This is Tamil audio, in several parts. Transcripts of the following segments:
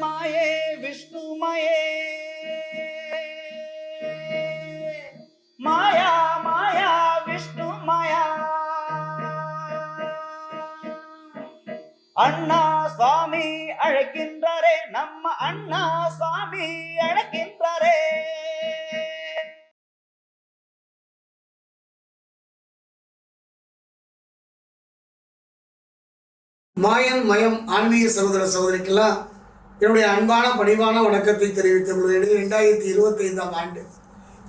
மாயே விஷ்ணுமயே மாயா மாயா விஷ்ணு மாயா அண்ணா சுவாமி அழைக்கின்றாரே நம்ம அண்ணா சுவாமி அழைக்கின்றாரே மாயன் மயம் ஆன்மீக சகோதர சகோதரிக்கெல்லாம் என்னுடைய அன்பான பணிவான வணக்கத்தை தெரிவித்துக் கொள்கிறேன். ரெண்டாயிரத்தி இருபத்தைந்தாம் ஆண்டு.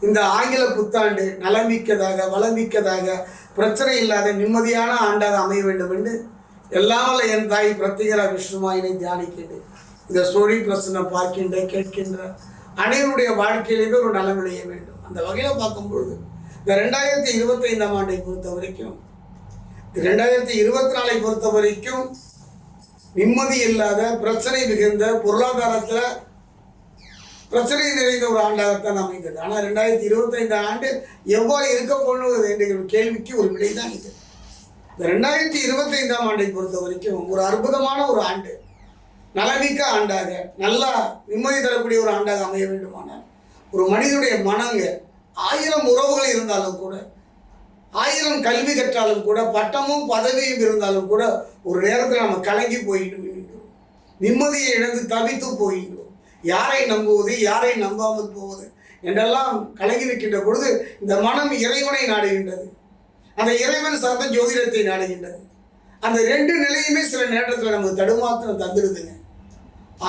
இந்த ஆங்கில புத்தாண்டு நலமிக்கதாக வளமிக்கதாக பிரச்சனை இல்லாத நிம்மதியான ஆண்டாக அமைய வேண்டும் என்று எல்லாம் என் தாய் பிரத்திகரா விஷ்ணுமாயினை தியானிக்கின்றேன். இந்த ஸ்டோரி பிரச்சனை பார்க்கின்ற கேட்கின்ற அனைவருடைய வாழ்க்கையிலுமே ஒரு நலம் விளைய வேண்டும். அந்த வகையில் பார்க்கும்பொழுது இந்த ரெண்டாயிரத்தி இருபத்தைந்தாம் ஆண்டை பொறுத்த வரைக்கும் ரெண்டாயிரத்தி இருபத்தி நாலை பொறுத்த வரைக்கும் நிம்மதி இல்லாத பிரச்சனை மிகுந்த பொருளாதாரத்தில் பிரச்சனை நிறைந்த ஒரு ஆண்டாகத்தான் அமைந்தது. ஆனால் ரெண்டாயிரத்தி இருபத்தைந்து ஆண்டு எவ்வாறு இருக்க போகணும் என்ற கேள்விக்கு ஒரு விடை தான் இது. இந்த ரெண்டாயிரத்தி இருபத்தைந்தாம் ஆண்டை பொறுத்த வரைக்கும் ஒரு அற்புதமான ஒரு ஆண்டு. நலமிக்க ஆண்டாக நல்லா நிம்மதி தரக்கூடிய ஒரு ஆண்டாக அமைய வேண்டுமானால் ஒரு மனிதனுடைய மனங்க ஆயிரம் உறவுகள் இருந்தாலும் கூட ஆயிரம் கல்வி கற்றாலும் கூட பட்டமும் பதவியும் இருந்தாலும் கூட ஒரு நேரத்தில் நம்ம கலங்கி போயிடுகின்றோம் நிம்மதியை இழந்து தவித்து போகின்றோம் யாரை நம்புவது யாரை நம்பாமல் போவது என்றெல்லாம் கலங்கி நிற்கின்ற பொழுது இந்த மனம் இறைவனை நாடுகின்றது. அந்த இறைவன் சார்ந்த ஜோதிடத்தை நாடுகின்றது. அந்த ரெண்டு நிலையுமே சில நேரத்தில் நமக்கு தடுமாற்றம் தந்துடுதுங்க.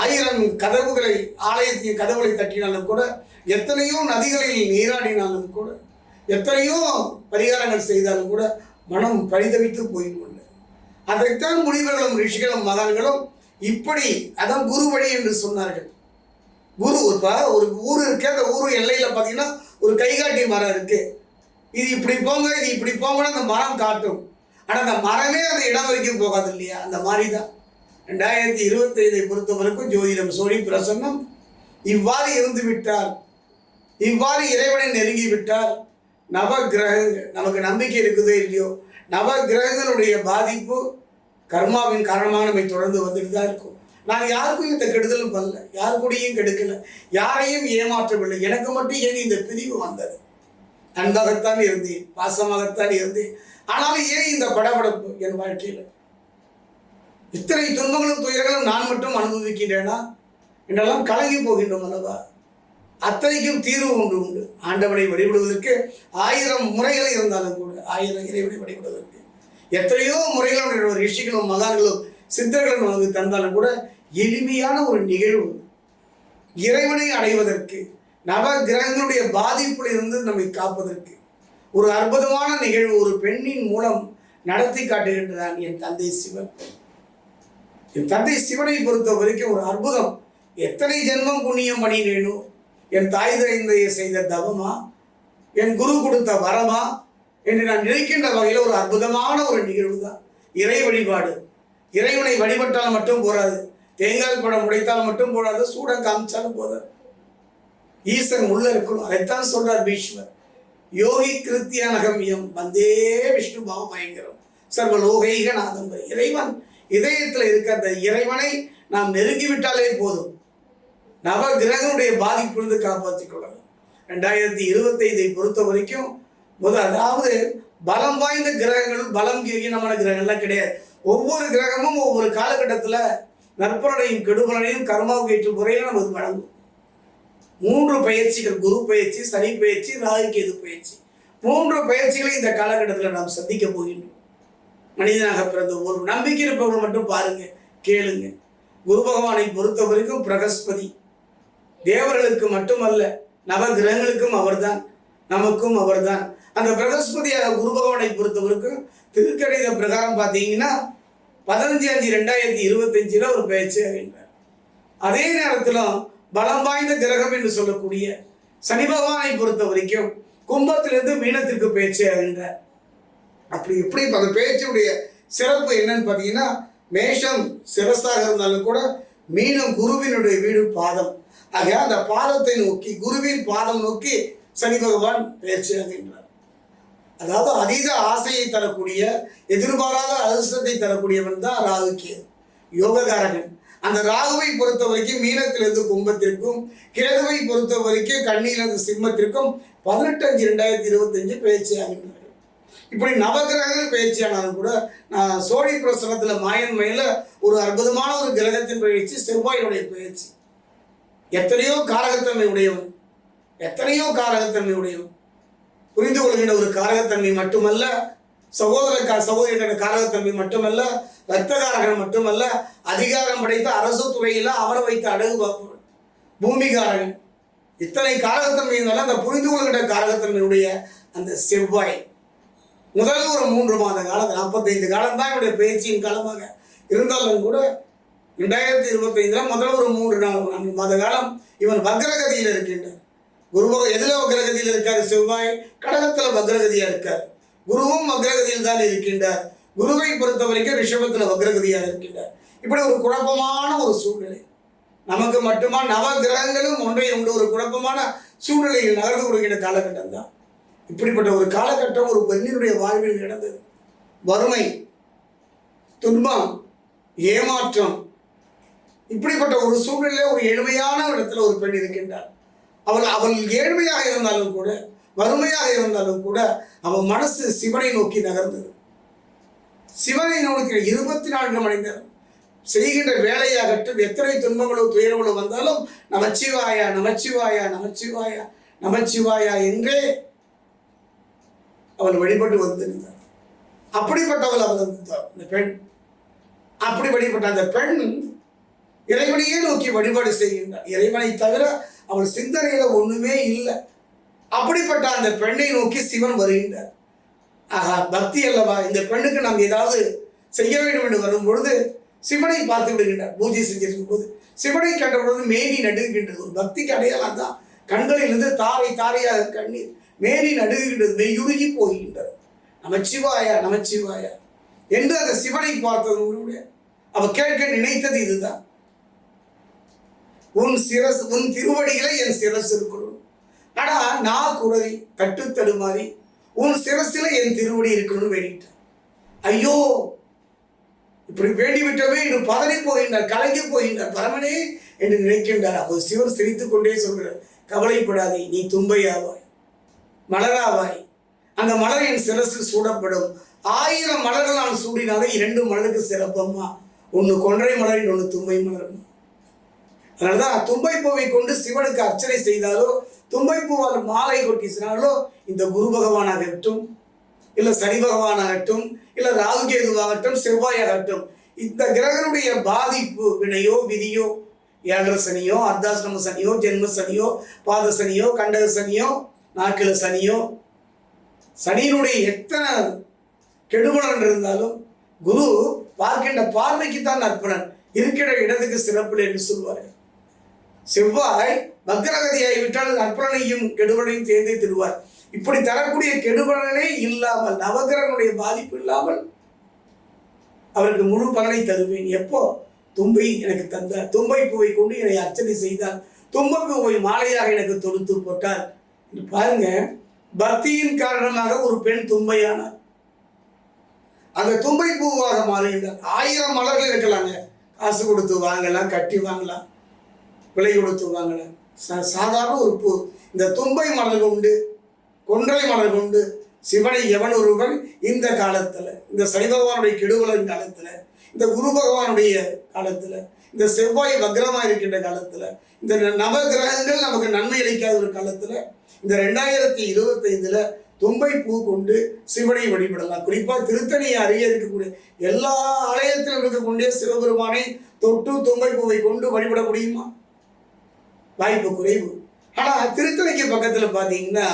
ஆயிரம் கதவுகளை ஆலயத்தின் கதவுகளை தட்டினாலும் கூட எத்தனையோ நதிகளில் நீராடினாலும் கூட எத்தனையோ பரிகாரங்கள் செய்தாலும் கூட மனம் பரிதவித்து போய்கொண்டது அதைத்தான் முனிவர்களும் ரிஷிகளும் மகான்களும் இப்படி அதான் குரு வழி என்று சொன்னார்கள். குரு இப்போ ஒரு ஊர் இருக்கு அந்த ஊர் எல்லையில் பார்த்தீங்கன்னா ஒரு கைகாட்டி மரம் இருக்கு. இது இப்படி போங்க இது இப்படி போங்கன்னு அந்த மரம் காட்டும். ஆனால் அந்த மரமே அந்த இடம் வரைக்கும் போகாது இல்லையா? அந்த மாதிரி தான் ரெண்டாயிரத்தி இருபத்தைந்தை பொறுத்தவரைக்கும் ஜோதிடம் சோழி பிரசன்னம் இவ்வாறு இருந்து விட்டார். இவ்வாறு இறைவனை நெருங்கி விட்டார். நவ கிரகங்கள் நமக்கு நம்பிக்கை இருக்குதோ இல்லையோ நவ கிரகங்களுடைய பாதிப்பு கர்மாவின் காரணமாக நம்மை தொடர்ந்து வந்துட்டு தான் இருக்கும். நான் யாருக்கும் இந்த கெடுதலும் பண்ணல யார் கூடயும் கெடுக்கல. யாரையும் ஏமாற்றவில்லை. எனக்கு மட்டும் ஏன் இந்த பிரிவு வந்தது? அன்பாகத்தான் இருந்தேன். பாசமாகத்தான் இருந்தேன். ஆனாலும் ஏன் இந்த படபடப்பு என் வாழ்க்கையில்? இத்தனை துன்பங்களும் துயரங்களும் நான் மட்டும் அனுபவிக்கின்றேனா? என்றெல்லாம் கலங்கி போகின்றோம் அல்லவா? அத்தனைக்கும் தீர்வு ஒன்று உண்டு. ஆண்டவனை வழிபடுவதற்கு ஆயிரம் முறைகள் இருந்தாலும் கூட ஆயிரம் இறைவனை வழிபடுவதற்கு. எத்தனையோ முறைகளும் ஒரு ரிஷிகளும் மகான்களும் சித்தர்களும் நமக்கு தந்தாலும் கூட எளிமையான ஒரு நிகழ்வு. இறைவனை அடைவதற்கு நவ கிரகங்களுடைய பாதிப்பில் இருந்து நம்மை காப்பதற்கு. ஒரு அற்புதமான நிகழ்வு ஒரு பெண்ணின் மூலம் நடத்தி காட்டுகின்றான் என் தந்தை சிவன். என் தந்தை சிவனை பொறுத்த வரைக்கும் ஒரு அற்புதம். எத்தனை ஜென்மம் புண்ணியம் பண்ணினேனோ என் தாய் தந்தையை செய்த தவமா? என் குரு கொடுத்த வரமா? என்று நான் நினைக்கின்ற வகையில் ஒரு அற்புதமான ஒரு நிகழ்வு தான். இறை வழிபாடு. இறைவனை வழிபட்டால் மட்டும் போராது. தேங்காய் படம் உடைத்தால் மட்டும் போடாது சூடம் காமிச்சாலும் போதாது. ஈசன் உள்ள இருக்கணும். அதைத்தான் சொல்றார் பீஷ்மர். யோகி கிருத்தியானகமியம் வந்தே விஷ்ணு பாவம் பயங்கரம் சர்வ லோகைக நாதம்பர். இறைவன் இதயத்தில் இருக்க அந்த இறைவனை நாம் நெருங்கிவிட்டாலே போதும். நவ கிரகனுடைய பாதிப்பிலிருந்து காப்பாற்றிக் கொள்ளலாம் ரெண்டாயிரத்தி இருபத்தைந்தை பொறுத்த வரைக்கும் முதல் அதாவது பலம் வாய்ந்த கிரகங்கள் பலம் கீகினமான கிரகங்கள்லாம் கிடையாது. ஒவ்வொரு கிரகமும் ஒவ்வொரு காலகட்டத்தில் நற்பலனையும் கெடுபலனையும் கர்மாவுக்கு ஏற்ற முறையில் நமக்கு வழங்கும் மூன்று பயிற்சிகள் குரு பயிற்சி சனி பயிற்சி ராகுகேது பயிற்சி. மூன்று பயிற்சிகளை இந்த காலகட்டத்தில் நாம் சந்திக்க போகின்றோம். மனிதனாக பிறந்த ஒரு நம்பிக்கை இருப்பவர்கள் மட்டும் பாருங்க கேளுங்க. குரு பகவானை பொறுத்த வரைக்கும் பிரகஸ்பதி. தேவர்களுக்கு மட்டுமல்ல நவ கிரகங்களுக்கும் அவர்தான் நமக்கும் அவர்தான். அந்த பிரகஸ்பதியாக குரு பகவானை பொறுத்த திருக்கணித பிரகாரம் பார்த்தீங்கன்னா பதினஞ்சு அஞ்சு ரெண்டாயிரத்தி இருபத்தஞ்சில் ஒரு பேச்சு அறிந்தார் அதே நேரத்தில் பலம் வாய்ந்த கிரகம் என்று சொல்லக்கூடிய சனி பகவானை பொறுத்த வரைக்கும் கும்பத்திலிருந்து மீனத்திற்கு பேச்சு அறிந்தார் அப்படி எப்படி அந்த பேச்சுடைய சிறப்பு என்னன்னு பார்த்தீங்கன்னா மேஷம் சிரசாக இருந்தாலும் கூட மீனம் குருவினுடைய வீடு பாதம். ஆக அந்த பாதத்தை நோக்கி குருவின் பாதம் நோக்கி சனி பகவான் பயிற்சியாகின்றார் அதாவது அதீத ஆசையை தரக்கூடிய எதிர்பாராத அதிர்ஷ்டத்தை தரக்கூடியவன் தான் ராகு கேது. யோககாரகன் அந்த ராகுவை பொறுத்த வரைக்கும் மீனத்திலிருந்து கும்பத்திற்கும் கேதுவை பொறுத்த வரைக்கும் கண்ணியிலிருந்து சிம்மத்திற்கும் பதினெட்டு அஞ்சு ரெண்டாயிரத்தி இருபத்தஞ்சு பயிற்சியாகின்றார்கள் இப்படி நவகிரகங்கள் பயிற்சியானாலும் கூட நான் சோழி பிரசனத்தில் மாயன் ஒரு அற்புதமான ஒரு கிரகத்தின் பயிற்சி செவ்வாயினுடைய பயிற்சி. எத்தனையோ காரகத்தன்மை உடையவன். எத்தனையோ காரகத்தன்மை உடையவன். புரிந்து கொள்கின்ற ஒரு காரகத்தன்மை மட்டுமல்ல சகோதர கா சகோதரிகளின் காரகத்தன்மை மட்டுமல்ல ரத்தகாரகன் மட்டுமல்ல அதிகாரம் படைத்த அரசு துறையில் அவரை வைத்த அடகு பூமிகாரகன் இத்தனை காரகத்தன்மை இருந்தாலும் அந்த புரிந்து கொள்கின்ற காரகத்தன்மையுடைய அந்த செவ்வாய். முதல் ஒரு மூன்று மாத காலம் நாற்பத்தைந்து காலம் தான் என்னுடைய பயிற்சியின் காலமாக இருந்தாலும் கூட ரெண்டாயிரத்தி இருபத்தைந்தில் முதல் ஒரு மூன்று நாள் நான்கு மாத காலம் இவன் வக்ரகதியில் இருக்கின்றார் குருவக எதில் வக்ரகதியில் இருக்கார் செவ்வாய்? கடகத்தில் வக்ரகதியாக இருக்கார். குருவும் வக்ரகதியில் தான் இருக்கின்றார். குருவை பொறுத்த வரைக்கும் ரிஷபத்தில் வக்ரகதியாக இருக்கின்றார். இப்படி ஒரு குழப்பமான ஒரு சூழ்நிலை. நமக்கு மட்டுமா நவ கிரகங்களும் ஒன்றை உண்டு. ஒரு குழப்பமான சூழ்நிலையில் நகர்ந்து கொடுக்கின்ற காலகட்டம் தான். இப்படிப்பட்ட ஒரு காலகட்டம் ஒரு பெண்ணினுடைய வாழ்வில் நடந்தது. வறுமை துன்பம் ஏமாற்றம் இப்படிப்பட்ட ஒரு சூழ்நிலையில் ஒரு எளிமையான இடத்துல ஒரு பெண் இருக்கின்றார் அவள் அவள் ஏழ்மையாக இருந்தாலும் கூட வறுமையாக இருந்தாலும் கூட அவள் மனசு சிவனை நோக்கி நகர்ந்தது. சிவனை நோக்கி இருபத்தி நான்கு மணி நேரம் செய்கின்ற வேலையாகட்டும் எத்தனை துன்பங்களோ துயரங்களோ வந்தாலும் நமச்சிவாயா நமச்சிவாயா நமச்சிவாயா நமச்சிவாயா என்றே அவள் வழிபட்டு வந்திருந்தார் அப்படிப்பட்டவள் அவள் இருந்தார் அந்த பெண். அப்படி வழிபட்ட அந்த பெண் இறைவனையே நோக்கி வழிபாடு செய்கின்றார். இறைவனை தவிர அவள் சிந்தனையில ஒண்ணுமே இல்லை. அப்படிப்பட்ட அந்த பெண்ணை நோக்கி சிவன் வருகின்றார். ஆகா பக்தி அல்லவா? இந்த பெண்ணுக்கு நாம் ஏதாவது செய்ய வேண்டும் என்று வரும் பொழுது சிவனை பார்த்து விடுகின்றார். பூஜை செஞ்சிருக்கும் போது சிவனை கண்ட மேனி நடுகின்றது ஒரு பக்திக்கு அடையாளம் தான் கண்களிலிருந்து தாரை தாரையாக கண்ணீர் மேனி நடுகின்றது மெய்யுருகி போகின்றது. நமச்சிவாயா நமச்சிவாயா. என்று அந்த சிவனை பார்த்ததோடு அவ கேட்க நினைத்தது இதுதான். உன் சிரஸ் உன் திருவடிகளை என் சிரஸ் இருக்கணும் ஆனா நான் குரவி கட்டுத்தடுமாறி உன் சிரசில் என் திருவடி இருக்கணும்னு வேண்டிட்டான். ஐயோ இப்படி வேண்டிவிட்டவே இன்னும் பதறி போகின்றார் கலங்கி போகின்றார். பரமனே என்று நினைக்கின்றார். அப்போது சிவன் சிரித்து கொண்டே சொல்கிறார் கவலைப்படாதே நீ தும்பையாவாய் மலராவாய். அந்த மலர் என் சிரசு சூடப்படும். ஆயிரம் மலர்கள் நான் சூடினாலே இரண்டு மலருக்கு சிறப்பம்மா. ஒன்று கொன்றை மலர் இன்னொன்று தும்பை மலர்மா. அதனாலதான் தும்பை பூவை கொண்டு சிவனுக்கு அர்ச்சனை செய்தாலோ தும்பை பூவால் மாலை கொட்டிசினாலோ இந்த குரு பகவானாகட்டும் இல்ல சனி பகவானாகட்டும் இல்ல ராகுகேதுவாகட்டும் செவ்வாயாகட்டும் இந்த கிரகனுடைய பாதிப்பு வினையோ விதியோ ஏழரை சனியோ அர்த்தாசிரம சனியோ ஜென்ம சனியோ பாத சனியோ கண்டக சனியோ நாக்கில சனியோ சனியினுடைய எத்தனை கெடுபலன் இருந்தாலும் குரு பார்க்கின்ற பார்வைக்கு தான் நற்பலன் இருக்கிற இடத்துக்கு சிறப்பு என்று சொல்வார்கள். செவ்வாய் பக்ரகதியாகி விட்டால் நற்பலனையும் கெடுபலனையும் தேர்ந்தே தருவார். இப்படி தரக்கூடிய கெடுபலனே இல்லாமல் நவகிரகனுடைய பாதிப்பு இல்லாமல் அவருக்கு முழு பலனை தருவேன். எப்போ? தும்பை எனக்கு தந்தார். தும்பை பூவை கொண்டு என்னை அர்ச்சனை செய்தார். தும்பை பூவை மாலையாக எனக்கு தொடுத்து போட்டார். பாருங்க பக்தியின் காரணமாக ஒரு பெண் தும்பையானார். அந்த தும்பை பூவாக மாறுகின்றார் ஆயிரம் மலர்கள் இருக்கலாங்க காசு கொடுத்து வாங்கலாம் கட்டி வாங்கலாம். விலை கொடுத்து சா- சாதாரண ஒரு பூ. இந்த தும்பை மலர் கொண்டு கொன்றை மலர் கொண்டு சிவனை எவன் ஒருவன் இந்த காலத்தில் இந்த சனி பகவானுடைய காலத்தில் இந்த குரு பகவானுடைய காலத்தில் இந்த செவ்வாய் வக்ரமா இருக்கின்ற காலத்தில் இந்த ந- நவ கிரகங்கள் நமக்கு நன்மை அளிக்காத ஒரு காலத்தில் இந்த ரெண்டாயிரத்தி இருபத்தைந்தில் தும்பை பூ கொண்டு சிவனை வழிபடலாம். குறிப்பாக திருத்தணியை அருகே இருக்கக்கூடிய எல்லா ஆலயத்திலும் இருக்கக்கூடிய சிவபெருமானை தொட்டு தும்பை பூவை கொண்டு வழிபட முடியுமா? வாய்ப்பு குறைவு. ஆனால் திருத்தணிக்கு பக்கத்தில் பார்த்தீங்கன்னா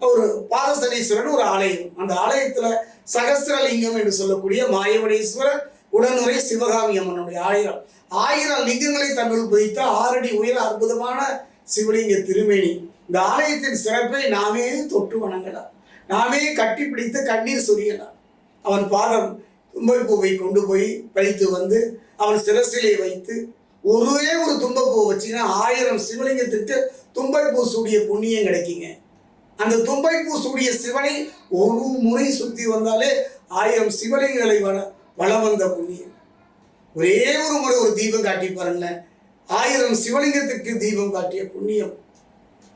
ஒரு பாதசனீஸ்வரன் ஒரு ஆலயம். அந்த ஆலயத்தில் சகசிரலிங்கம் என்று சொல்லக்கூடிய மாயவனீஸ்வரர் உடனுரை சிவகாமி அம்மனுடைய ஆயிரம். ஆயிரம் லிங்கங்களை தன்னுள் புதித்த ஆறடி உயர அற்புதமான சிவலிங்க திருமேனி. இந்த ஆலயத்தின் சிறப்பை நாமே தொட்டு வணங்கலாம். நாமே கட்டி பிடித்து கண்ணீர் சொரியலாம். அவன் பாதம் தும்பைப்பூவை கொண்டு போய் வைத்து வந்து அவன் சிரசிலை வைத்து ஒரே ஒரு தும்பப்பூ வச்சீங்கன்னா ஆயிரம் சிவலிங்கத்துக்கு தும்பைப்பூ சூடிய புண்ணியம் கிடைக்குங்க. அந்த தும்பைப்பூ சூடிய சிவனை ஒரு முறை சுற்றி வந்தாலே ஆயிரம் சிவலிங்கங்களை வள வளம் வந்த புண்ணியம். ஒரே ஒரு முறை ஒரு தீபம் காட்டி பாருங்களேன். ஆயிரம் சிவலிங்கத்துக்கு தீபம் காட்டிய புண்ணியம்.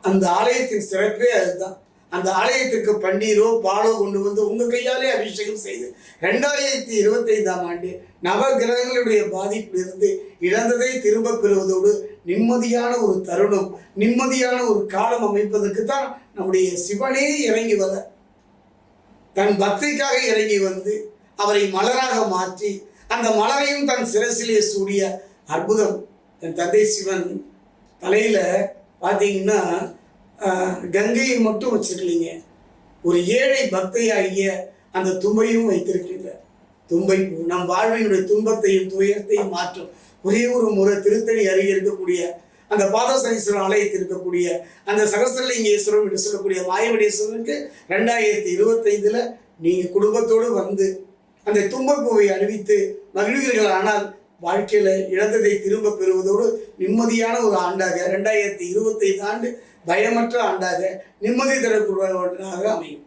அந்த ஆலயத்தின் சிறப்பே அதுதான். அந்த ஆலயத்திற்கு பன்னீரோ பாலோ கொண்டு வந்து உங்கள் கையாலே அபிஷேகம் செய்து ரெண்டாயிரத்தி இருபத்தைந்தாம் ஆண்டு நவ கிரகங்களுடைய பாதிப்பிலிருந்து இழந்ததை திரும்ப பெறுவதோடு நிம்மதியான ஒரு தருணம் நிம்மதியான ஒரு காலம் அமைப்பதற்கு தான் நம்முடைய சிவனே இறங்கி வர தன் பக்திக்காக இறங்கி வந்து அவரை மலராக மாற்றி அந்த மலரையும் தன் சிரசிலே சூடிய அற்புதம் என் தந்தை சிவன் தலையில் பார்த்தீங்கன்னா கங்கையை மட்டும் வச்சிருக்கீங்க. ஒரு ஏழை பக்தையாகிய அந்த தும்பையும் வைத்திருக்கீங்க. தும்பை நம் வாழ்வினுடைய துன்பத்தையும் துயரத்தையும் மாற்றும். ஒரே ஒரு முறை திருத்தணி அருகே இருக்கக்கூடிய அந்த பாதசனீஸ்வரர் ஆலயத்தில் இருக்கக்கூடிய அந்த சகசரலிங்கேஸ்வரம் என்று சொல்லக்கூடிய மாயவடேஸ்வரனுக்கு ரெண்டாயிரத்தி இருபத்தைந்தில் நீங்கள் குடும்பத்தோடு வந்து அந்த தும்பப்பூவை அணிவித்து மகிழ்வீர்கள். ஆனால் வாழ்க்கையில் இழந்ததை திரும்ப பெறுவதோடு நிம்மதியான ஒரு ஆண்டாக ரெண்டாயிரத்தி இருபத்தைந்து ஆண்டு பயமற்ற ஆண்டாக நிம்மதி தரக்கூடிய அமையும்.